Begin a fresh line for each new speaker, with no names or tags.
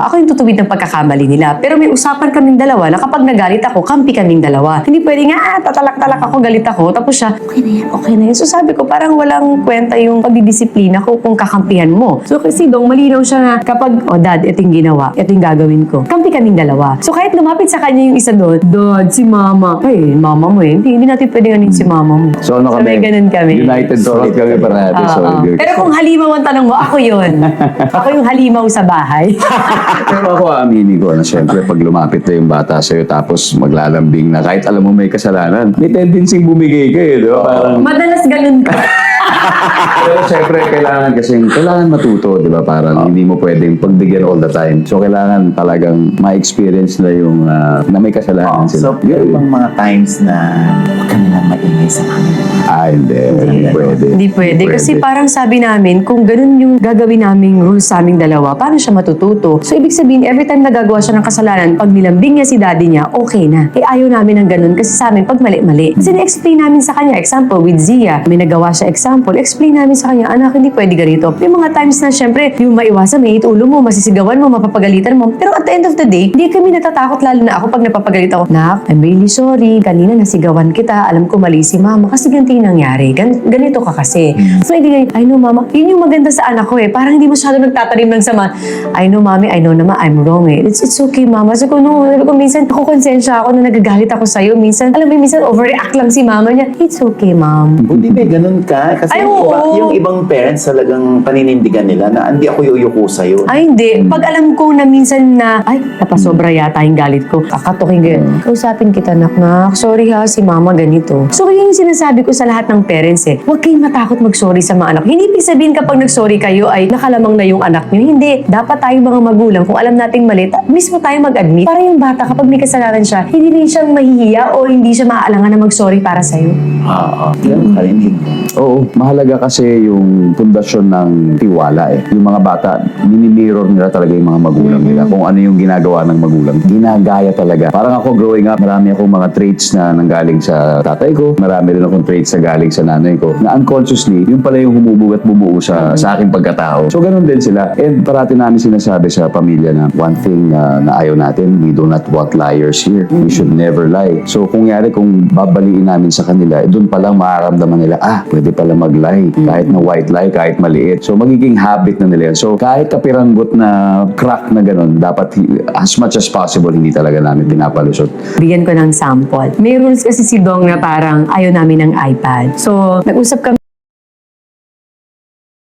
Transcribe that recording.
Ako yung tutuwid ng pagkakamali nila. Pero may usapan kaming dalawa na kapag nagalit ako, kampi kaming dalawa. Hindi pwede nga, ah, tatalak-talak ako, galit ako. Tapos siya, okay na yan, okay na yan. So sabi ko, parang walang kwenta yung pagdidisiplina ko kung kakampihan mo. So kasi dong, malinaw siya na kapag, oh dad, ito yung ginawa, ito yung gagawin ko. Kampi kaming dalawa. So kahit lumapit sa kanya yung isa doon, dad, si mama. Ay, mama mo eh. Hindi, hindi natin pwede ganin si mama mo.
So ano kami?
may ganun kami.
United Solid kami parati.
Oo.
Solid.
Pero kung halimaw ang tanong mo, ako yun. ako yung halimaw sa bahay.
Pero ako aaminin ko na siyempre pag lumapit na yung bata sa'yo tapos maglalambing na kahit alam mo may kasalanan, may tendency bumigay ka eh, di? Parang,
Madalas ganun ka.
Pero siyempre kailangan kasi kailangan matuto, di ba? Parang hindi mo pwedeng pagbigyan all the time. So kailangan talagang ma-experience na yung ah, na may kasalanan
So,
sila.
pero bang mga times na huwag ka nilang maingay sa kanila?
Ah, hindi. Hindi pwede.
Hindi pwede. Kasi parang sabi namin, kung ganun yung gagawin naming rules sa aming dalawa, paano siya matututo? So, ibig sabihin, every time nagagawa siya ng kasalanan, pag nilambing niya si daddy niya, okay na. Eh, ayaw namin ng ganun kasi sa amin, pag mali-mali. Kasi na-explain namin sa kanya, example, with Zia, may nagawa siya example, explain namin sa kanya, anak, hindi pwede ganito. May mga times na, syempre, yung maiwasan, may itulo mo, masisigawan mo, mapapagalitan mo. Pero at the end of the day, hindi kami natatakot lalo na ako pag napapagalit ako. Nak, I'm really sorry. Kanina nasigawan kita. Alam ko mali si mama kasi ganito yung nangyari. Gan- ganito ka kasi. So, hindi I know mama. Yun yung maganda sa anak ko eh. Parang hindi masyado nagtatanim ng sama. I know mami, I know naman I'm wrong eh. It's, it's okay mama. Sabi ko, no. Sabi ko, minsan ako konsensya ako na nagagalit ako sa'yo. Minsan, alam mo, minsan overreact lang si mama niya. It's okay ma'am.
Buti ba ganun ka? Kasi
Ay,
yung, iba, yung ibang parents talagang paninindigan nila na hindi ako yuyuko sa'yo.
Ay, hindi. Pag alam ko na minsan na, ay, napasobra yata yung galit ko. Kakatukin ko yun. Kausapin kita, nak, nak. Sorry ha, si mama ganito. So, yun yung sinasabi ko sa lahat ng parents eh. Huwag kayong matakot mag-sorry sa mga anak. Hindi ibig sabihin kapag nag-sorry kayo ay nakalamang na yung anak nyo. Hindi. Dapat tayong mga magulang, kung alam nating mali, mismo tayo mag-admit. Para yung bata, kapag may kasalanan siya, hindi rin siyang mahihiya o hindi siya maaalangan na mag-sorry para sa'yo.
Oo. Ganun karinig.
Oo, mahalaga kasi yung pundasyon ng tiwala eh. Yung mga bata, minimirror nila talaga yung mga magulang nila. Kung ano yung ginagawa ng magulang. Ginagaya talaga. Parang ako growing up, marami akong mga traits na nanggaling sa tatay ko. Marami rin akong traits na galing sa nanay ko. Na unconsciously, yung pala yung humubog at bumuo sa, sa aking pagkatao. So ganun din sila. And parati namin sinasabi sa pamilya na one thing uh, na ayaw natin, we do not want liars here. We should never lie. So kung yari, kung babaliin namin sa kanila, eh, doon pa lang makaramdaman nila, ah, pwede pala mag-lie. Kahit na white lie, kahit maliit. So magiging habit na nila. yan. So kahit kapiranggot na crack na ganun, dapat as much as possible, hindi talaga namin pinapalusot.
Bigyan ko ng sample. May rules kasi si Dong na parang ayaw namin ng iPad. So, nag-usap kami